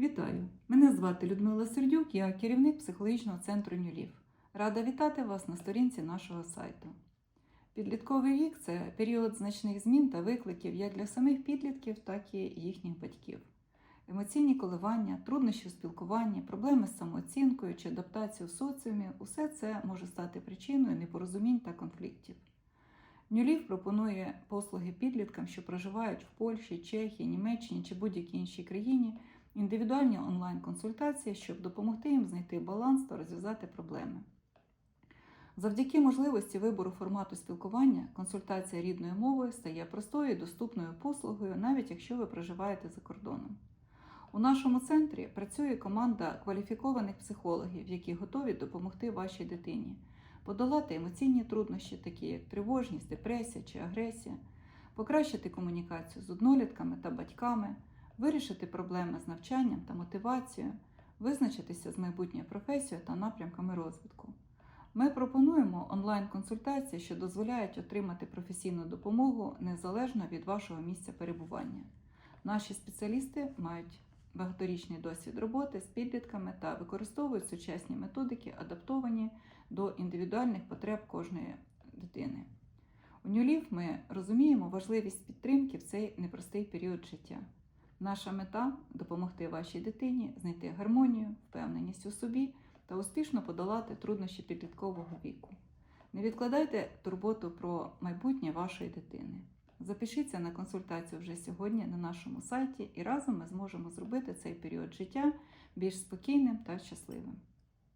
Вітаю! Мене звати Людмила Сердюк, я керівник психологічного центру Нюлів. Рада вітати вас на сторінці нашого сайту. Підлітковий вік це період значних змін та викликів як для самих підлітків, так і їхніх батьків. Емоційні коливання, труднощі у спілкуванні, проблеми з самооцінкою чи адаптацією в соціумі усе це може стати причиною непорозумінь та конфліктів. Нюлів пропонує послуги підліткам, що проживають в Польщі, Чехії, Німеччині чи будь-якій іншій країні, індивідуальні онлайн-консультації, щоб допомогти їм знайти баланс та розв'язати проблеми. Завдяки можливості вибору формату спілкування, консультація рідною мовою стає простою і доступною послугою, навіть якщо ви проживаєте за кордоном. У нашому центрі працює команда кваліфікованих психологів, які готові допомогти вашій дитині подолати емоційні труднощі, такі як тривожність, депресія чи агресія, покращити комунікацію з однолітками та батьками, вирішити проблеми з навчанням та мотивацією, визначитися з майбутньою професією та напрямками розвитку. Ми пропонуємо онлайн-консультації, що дозволяють отримати професійну допомогу незалежно від вашого місця перебування. Наші спеціалісти мають багаторічний досвід роботи з підлітками та використовують сучасні методики, адаптовані до індивідуальних потреб кожної дитини. У нюлів ми розуміємо важливість підтримки в цей непростий період життя. Наша мета допомогти вашій дитині знайти гармонію, впевненість у собі та успішно подолати труднощі підліткового віку. Не відкладайте турботу про майбутнє вашої дитини. Запишіться на консультацію вже сьогодні на нашому сайті, і разом ми зможемо зробити цей період життя більш спокійним та щасливим.